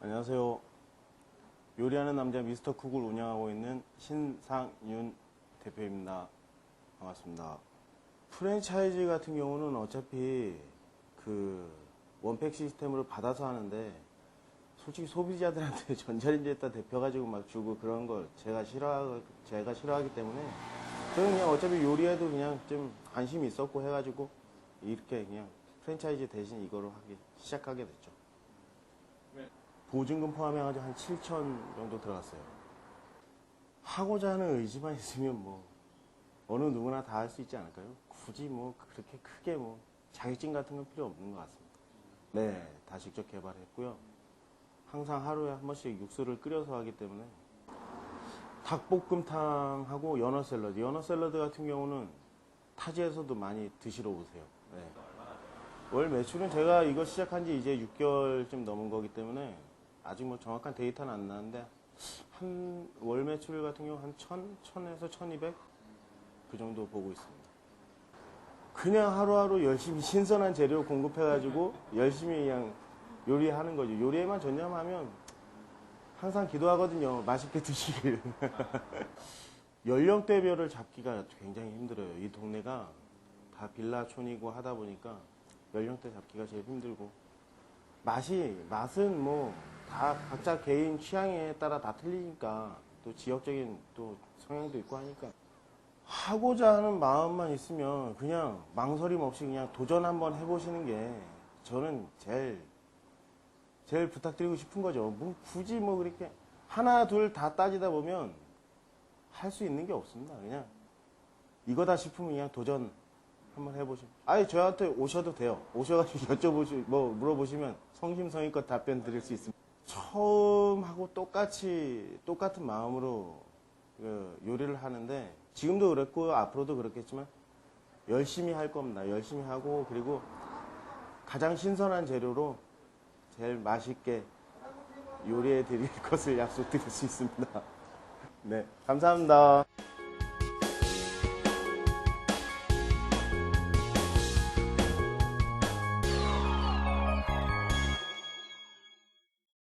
안녕하세요. 요리하는 남자 미스터 쿡을 운영하고 있는 신상윤 대표입니다. 반갑습니다. 프랜차이즈 같은 경우는 어차피 그 원팩 시스템으로 받아서 하는데 솔직히 소비자들한테 전자레인지에다 데펴가지고 막 주고 그런 걸 제가 싫어 제가 싫어하기 때문에 저는 그냥 어차피 요리해도 그냥 좀 관심이 있었고 해가지고 이렇게 그냥 프랜차이즈 대신 이거를 하기 시작하게 됐죠. 보증금 포함해가지고 한 7천 정도 들어갔어요. 하고자 하는 의지만 있으면 뭐 어느 누구나 다 할 수 있지 않을까요? 굳이 뭐 그렇게 크게 뭐 자격증 같은 건 필요 없는 것 같습니다. 네, 다 직접 개발했고요. 항상 하루에 한 번씩 육수를 끓여서 하기 때문에 닭볶음탕하고 연어 샐러드, 연어 샐러드 같은 경우는 타지에서도 많이 드시러 오세요. 네. 월 매출은 제가 이거 시작한 지 이제 6개월쯤 넘은 거기 때문에 아직 뭐 정확한 데이터는 안 나는데 한 월 매출 같은 경우 한 1000, 1000에서 1200? 그 정도 보고 있습니다. 그냥 하루하루 열심히 신선한 재료 공급해가지고 열심히 그냥 요리하는 거죠. 요리에만 전념하면 항상 기도하거든요. 맛있게 드시길. 연령대별을 잡기가 굉장히 힘들어요. 이 동네가 다 빌라촌이고 하다 보니까 연령대 잡기가 제일 힘들고 맛이 맛은 뭐 다 각자 개인 취향에 따라 다 틀리니까 또 지역적인 또 성향도 있고 하니까 하고자 하는 마음만 있으면 그냥 망설임 없이 그냥 도전 한번 해보시는 게 저는 제일 제일 부탁드리고 싶은 거죠. 뭐 굳이 뭐 그렇게 하나 둘 다 따지다 보면 할 수 있는 게 없습니다. 그냥 이거다 싶으면 그냥 도전 한번 해보시면. 아예 저한테 오셔도 돼요. 오셔가지고 여쭤보시, 뭐 물어보시면 성심성의껏 답변 드릴 수 있습니다. 처음 하고 똑같이 똑같은 마음으로 그 요리를 하는데 지금도 그랬고 앞으로도 그렇겠지만 열심히 할 겁니다. 열심히 하고 그리고 가장 신선한 재료로 제일 맛있게 요리해 드릴 것을 약속드릴 수 있습니다. 네, 감사합니다.